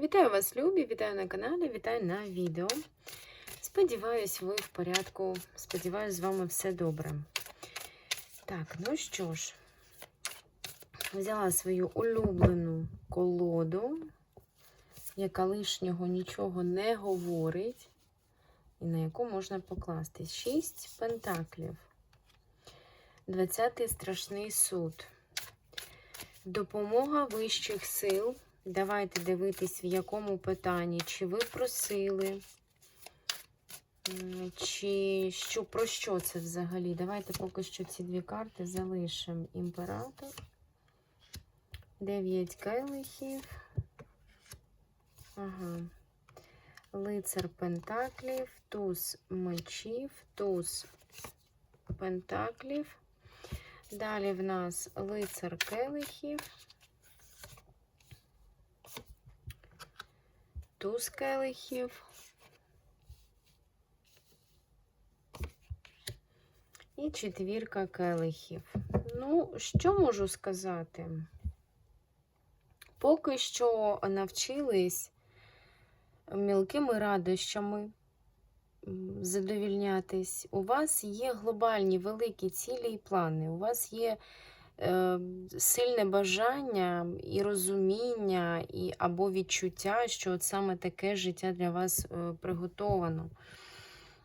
Вітаю вас, любі! Вітаю на каналі, вітаю на відео. Сподіваюсь, ви в порядку. Сподіваюсь, з вами все добре. Так, ну що ж, взяла свою улюблену колоду, яка лишнього нічого не говорить, і на яку можна покласти. Шість пентаклів. Двадцятий страшний суд. Допомога вищих сил. Давайте дивитись, в якому питанні. Чи ви просили, чи що, про що це взагалі? Давайте поки що ці дві карти залишимо. Імператор. Дев'ять келихів. Ага. Лицар Пентаклів, туз мечів, туз Пентаклів. Далі в нас лицар келихів. Туз келихів. І четвірка келихів. Ну, що можу сказати? Поки що навчились мілкими радощами задовільнятись. У вас є глобальні великі цілі і плани. У вас є сильне бажання і розуміння, і, або відчуття, що от саме таке життя для вас е, приготовано.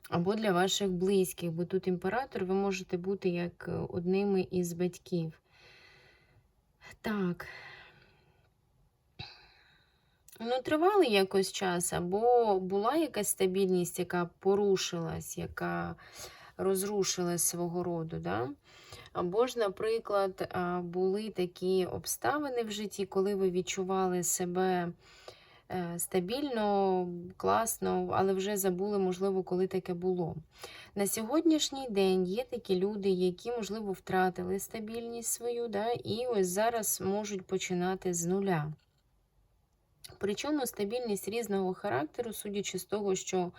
Або для ваших близьких, бо тут імператор, ви можете бути як е, одними із батьків. Так. Ну, тривалий якось час, або була якась стабільність, яка порушилась, яка розрушилась свого роду. Да? Або ж, наприклад, були такі обставини в житті, коли ви відчували себе е, стабільно, класно, але вже забули, можливо, коли таке було. На сьогоднішній день є такі люди, які, можливо, втратили стабільність свою, да? і ось зараз можуть починати з нуля. Причому стабільність різного характеру, судячи з того, що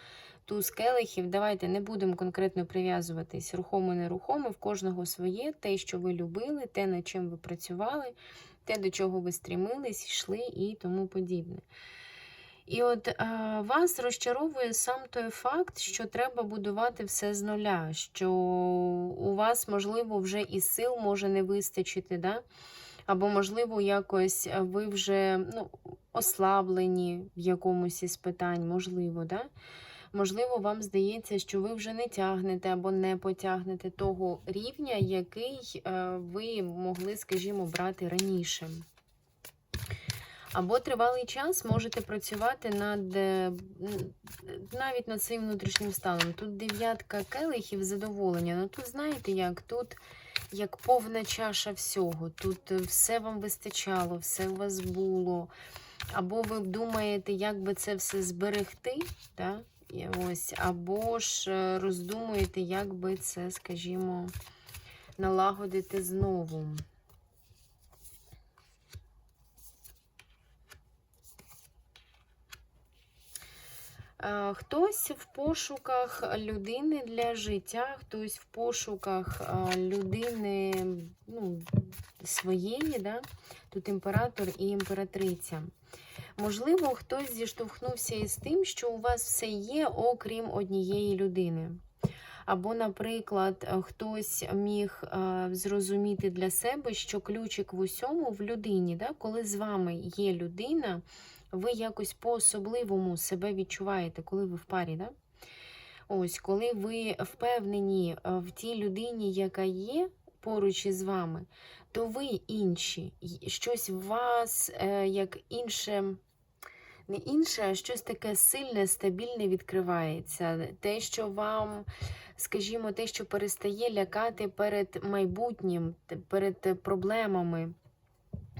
туз келихів, давайте не будемо конкретно прив'язуватись рухомо-нерухомо, в кожного своє, те, що ви любили, те, над чим ви працювали, те, до чого ви стрімились, йшли і тому подібне. І от а, вас розчаровує сам той факт, що треба будувати все з нуля, що у вас, можливо, вже і сил може не вистачити, да? Або, можливо, якось ви вже ну, ослаблені в якомусь із питань, можливо, да? Можливо, вам здається, що ви вже не тягнете або не потягнете того рівня, який е, ви могли, скажімо, брати раніше. Або тривалий час можете працювати над е, навіть над своїм внутрішнім станом. Тут дев'ятка келихів задоволення. Ну тут знаєте як? Тут як повна чаша всього. Тут е, все вам вистачало, все у вас було. Або ви думаєте, як би це все зберегти, да? Ось, або ж е, роздумуєте, як би це, скажімо, налагодити знову. Хтось в пошуках людини для життя, хтось в пошуках е, людини ну, своєї, да? тут імператор і імператриця. Можливо, хтось зіштовхнувся із тим, що у вас все є, окрім однієї людини. Або, наприклад, хтось міг е, зрозуміти для себе, що ключик в усьому в людині, да? коли з вами є людина, ви якось по-особливому себе відчуваєте, коли ви в парі. Да? Ось, коли ви впевнені в тій людині, яка є поруч із вами, то ви інші. Щось в вас е, як інше, не інше, а щось таке сильне, стабільне відкривається. Те, що вам, скажімо, те, що перестає лякати перед майбутнім, перед проблемами.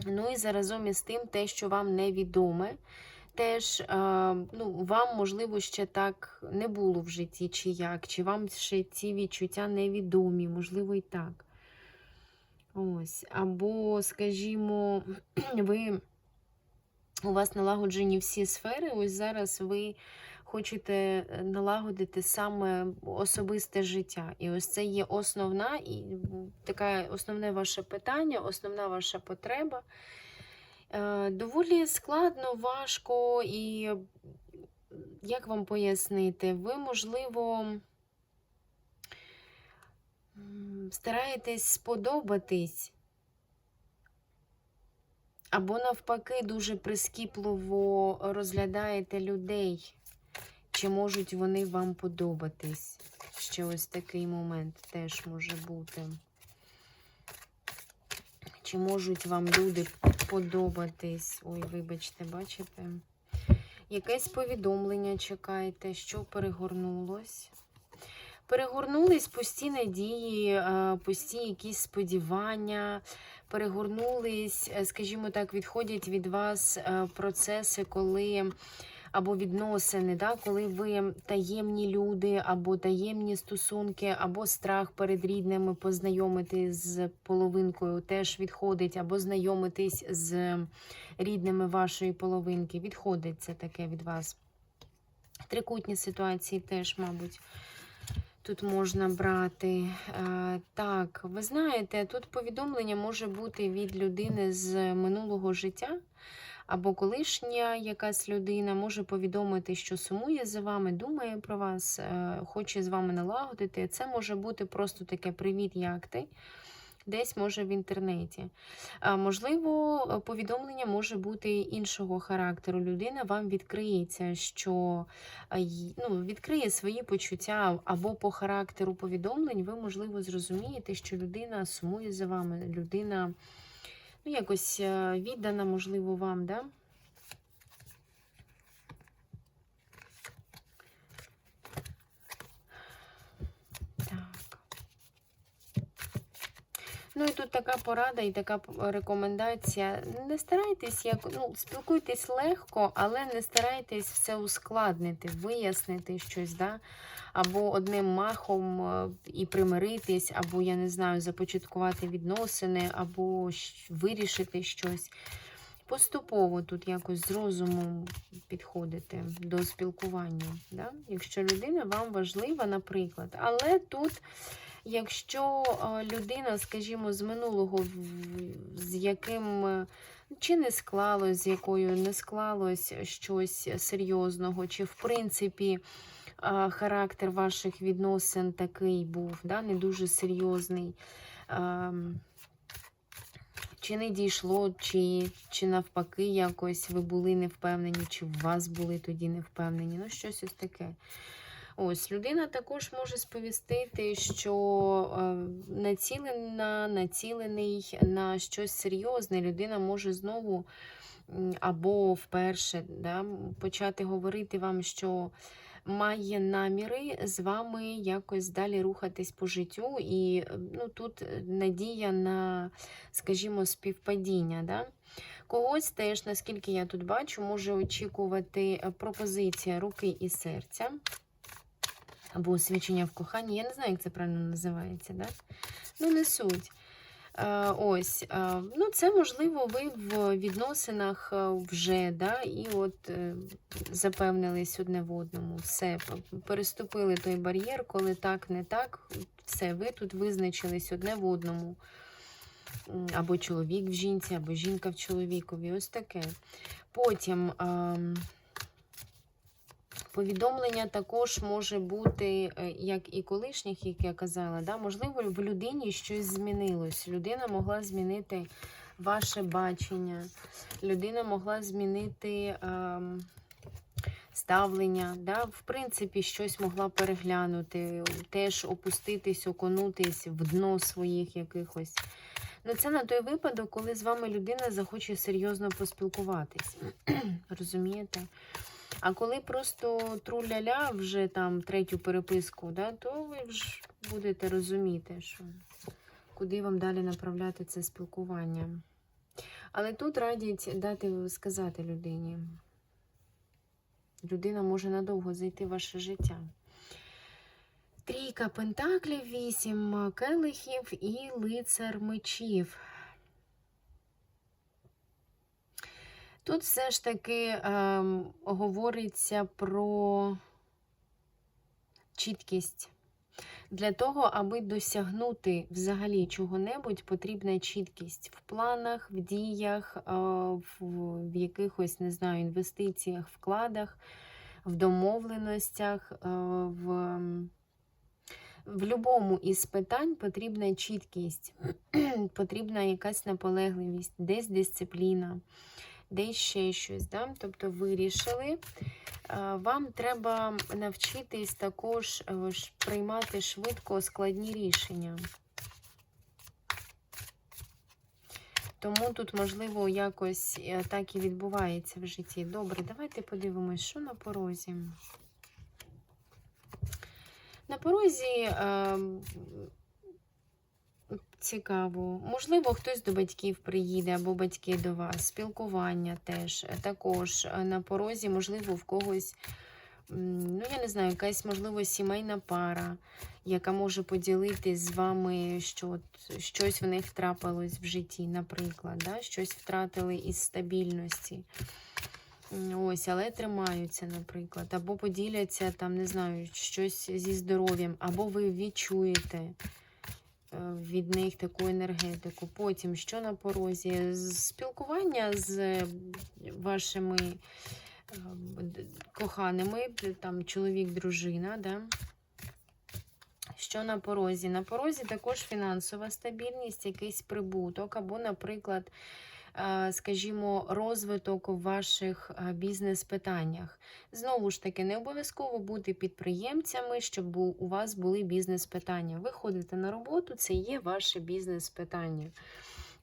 Ну і заразом із тим, те, що вам невідоме, теж е, ну, вам, можливо, ще так не було в житті, чи як, чи вам ще ці відчуття невідомі, можливо, і так. Ось. Або, скажімо, ви, у вас налагоджені всі сфери, ось зараз ви хочете налагодити саме особисте життя. І ось це є основна і така основне ваше питання, основна ваша потреба. Е, Доволі складно, важко і як вам пояснити, ви, можливо, стараєтесь сподобатись, або навпаки, дуже прискіпливо розглядаєте людей, чи можуть вони вам подобатись. Ще ось такий момент теж може бути. Чи можуть вам люди подобатись? Ой, вибачте, бачите? Якесь повідомлення чекайте, що перегорнулось. Перегорнулись пусті надії, е, пусті якісь сподівання, перегорнулись, е, скажімо так, відходять від вас е, процеси, коли або відносини, да, коли ви таємні люди, або таємні стосунки, або страх перед рідними познайомитись з половинкою теж відходить, або знайомитись з рідними вашої половинки. Відходить це таке від вас. Трикутні ситуації теж, мабуть. Тут можна брати. Е, Так, ви знаєте, тут повідомлення може бути від людини з минулого життя, або колишня якась людина може повідомити, що сумує за вами, думає про вас, е, хоче з вами налагодити. Це може бути просто таке привіт, як ти. Десь може в інтернеті. Можливо, повідомлення може бути іншого характеру. Людина вам відкриється, що ну, відкриє свої почуття або по характеру повідомлень, ви, можливо, зрозумієте, що людина сумує за вами, людина ну, якось е, віддана, можливо, вам, да? Ну і тут така порада і така рекомендація. Не старайтесь як, ну, спілкуйтесь легко, але не старайтесь все ускладнити, вияснити щось, да? або одним махом е, і примиритись, або, я не знаю, започаткувати відносини, або вирішити щось. Поступово тут якось з розумом підходити до спілкування. Да? Якщо людина вам важлива, наприклад. Але тут, якщо е, людина, скажімо, з минулого, з яким е, чи не склалось, з якою не склалось щось серйозного, чи в принципі е, характер ваших відносин такий був, да? не дуже серйозний. Ем, чи не дійшло, чи, чи навпаки якось ви були не впевнені, чи в вас були тоді не впевнені. Ну, щось ось таке. Ось, людина також може сповістити, що е, націлена, націлений на щось серйозне. Людина може знову або вперше да, почати говорити вам, що має наміри з вами якось далі рухатись по життю. І е, ну, тут надія на, скажімо, співпадіння. Да? Когось теж, наскільки я тут бачу, може очікувати е, пропозиція руки і серця. Або освічення в коханні. Я не знаю, як це правильно називається. Да? Ну, не суть. Е, Ось, е, ну це можливо, ви в відносинах е, вже, да, і от запевнились одне в одному. Все, переступили той бар'єр, коли так, не так, все, ви тут визначились одне в одному. Або чоловік в жінці, або жінка в чоловікові. Ось таке. Потім. Повідомлення також може бути, е, як і колишніх, як я казала. Да? Можливо, в людині щось змінилось. Людина могла змінити ваше бачення, людина могла змінити ем, ставлення. Да? В принципі, щось могла переглянути, теж опуститись, окунутись в дно своїх якихось. Ну, це на той випадок, коли з вами людина захоче серйозно поспілкуватись. Розумієте? А коли просто тру-ля-ля вже там третю переписку, да, то ви ж будете розуміти, що куди вам далі направляти це спілкування. Але тут радять дати сказати людині. Людина може надовго зайти в ваше життя. Трійка пентаклів, вісім келихів і лицар мечів. Тут все ж таки ем, говориться про чіткість. Для того, аби досягнути взагалі чого-небудь, потрібна чіткість в планах, в діях, а, в, якихось, не знаю, інвестиціях, вкладах, в домовленостях, а, в, в будь-якому із питань потрібна чіткість, потрібна якась наполегливість, десь дисципліна, десь ще щось. Да? Тобто вирішили. Е, Вам треба навчитись також е, приймати швидко складні рішення. Тому тут, можливо, якось е, так і відбувається в житті. Добре, давайте подивимось, що на порозі. На порозі цікаво. Можливо, хтось до батьків приїде, або батьки до вас. Спілкування теж. Е, Також е, на порозі, можливо, в когось, ну, я не знаю, якась, можливо, сімейна пара, яка може поділитись з вами, що щось в них трапилось в житті, наприклад, да? щось втратили із стабільності. Ось, але тримаються, наприклад, або поділяться там, не знаю, щось зі здоров'ям, або ви відчуєте від них таку енергетику. Потім, що на порозі? Спілкування з вашими е, коханими, там чоловік, дружина, да? Що на порозі? На порозі також фінансова стабільність, якийсь прибуток, або, наприклад, е, скажімо, розвиток у ваших е, бізнес-питаннях. Знову ж таки, не обов'язково бути підприємцями, щоб у вас були бізнес-питання. Ви ходите на роботу, це є ваше бізнес-питання.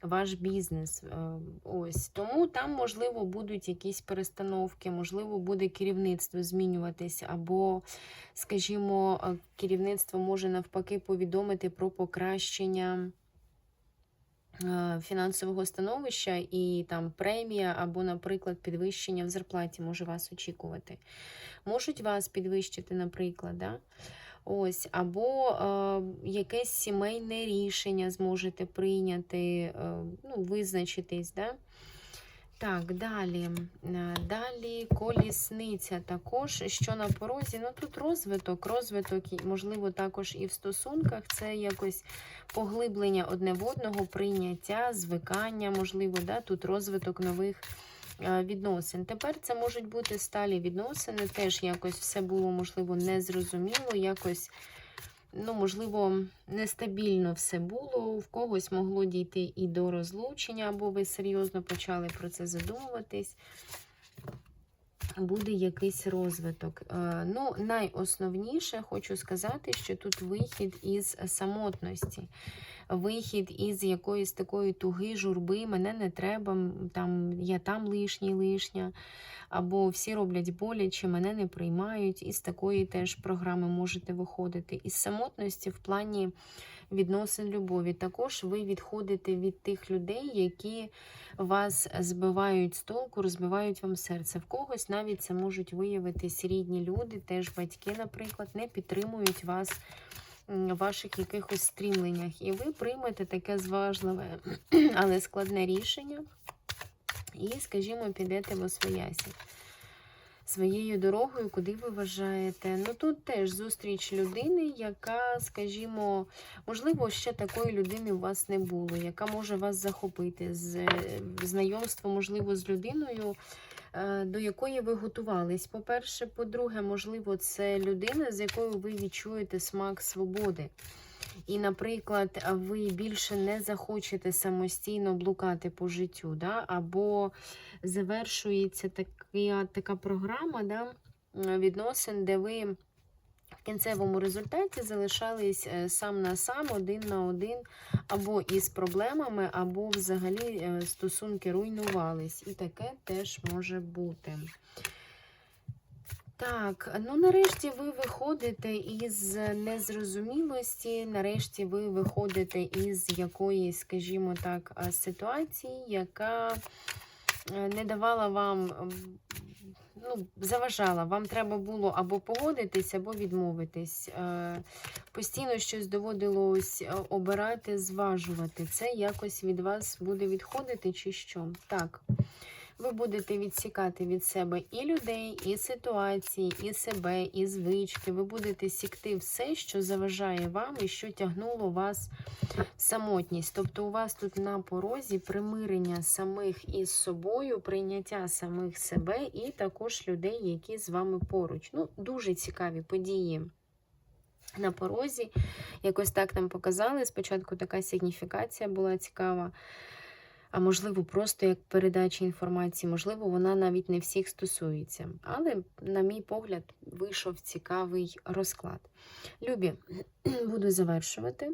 Ваш бізнес. е, Ось тому там, можливо, будуть якісь перестановки, можливо, буде керівництво змінюватись, або, скажімо, е, керівництво може навпаки повідомити про покращення е, фінансового становища і там премія, або, наприклад, підвищення в зарплаті може вас очікувати. Можуть вас підвищити, наприклад, да? Ось, або е, якесь сімейне рішення зможете прийняти, е, ну, визначитись, да? Так, далі. Е, Далі колісниця також, що на порозі. Ну тут розвиток, розвиток, можливо, також і в стосунках. Це якось поглиблення одне в одного, прийняття, звикання, можливо, да? тут розвиток нових е, відносин. Тепер це можуть бути сталі відносини, теж якось все було, можливо, незрозуміло, якось. Ну, можливо, нестабільно все було, в когось могло дійти і до розлучення, або ви серйозно почали про це задумуватись. Буде якийсь розвиток. Е, Ну, найосновніше хочу сказати, що тут вихід із самотності, вихід із якоїсь такої туги, журби, мене не треба, там, я там лишній, лишня, або всі роблять боляче, мене не приймають. Із такої теж програми можете виходити. Із самотності в плані відносин любові. Також ви відходите від тих людей, які вас збивають з толку, розбивають вам серце. В когось навіть це можуть виявитись рідні люди, теж батьки, наприклад, не підтримують вас ваших якихось стрімленнях. І ви приймете таке зважливе, але складне рішення. І, скажімо, підете в освоясі своєю дорогою, куди ви вважаєте. Ну тут теж зустріч людини, яка, скажімо, можливо, ще такої людини у вас не було, яка може вас захопити. З е, знайомство, можливо, з людиною, до якої ви готувались. По-перше, по-друге, можливо, це людина, з якою ви відчуєте смак свободи. І, наприклад, ви більше не захочете самостійно блукати по життю, да? або завершується така, така програма да? е, відносин, де ви в кінцевому результаті залишались е, сам на сам, один на один, або із проблемами, або взагалі е, стосунки руйнувались. І таке теж може бути. Так, ну нарешті ви виходите із незрозумілості, нарешті ви виходите із якоїсь, скажімо так, ситуації, яка е, не давала вам, ну, заважала. Вам треба було або погодитись, або відмовитись. Е, Постійно щось доводилось е, обирати, зважувати. Це якось від вас буде відходити, чи що? Так. Ви будете відсікати від себе і людей, і ситуації, і себе, і звички. Ви будете сікти все, що заважає вам і що тягнуло вас в самотність. Тобто у вас тут на порозі примирення самих із собою, прийняття самих себе і також людей, які з вами поруч. Ну, дуже цікаві події. На порозі, якось так нам показали. Спочатку така сигніфікація була цікава а можливо, просто як передача інформації, можливо, вона навіть не всіх стосується. Але, на мій погляд, вийшов цікавий розклад. Любі, буду завершувати.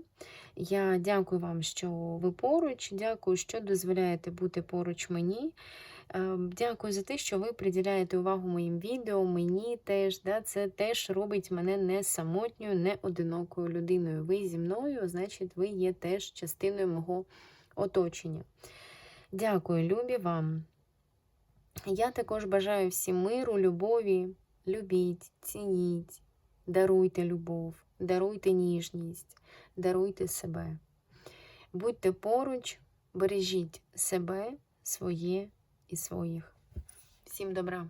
Я дякую вам, що ви поруч. Дякую, що дозволяєте бути поруч мені. Е, Дякую за те, що ви приділяєте увагу моїм відео, мені теж. Да, Це теж робить мене не самотньою, не одинокою людиною. Ви зі мною, значить, ви є теж частиною мого оточення. Дякую, любі вам. Я також бажаю всім миру, любові. Любіть, цініть, даруйте любов, даруйте ніжність, даруйте себе. Будьте поруч, бережіть себе, своє і своїх. Всім добра!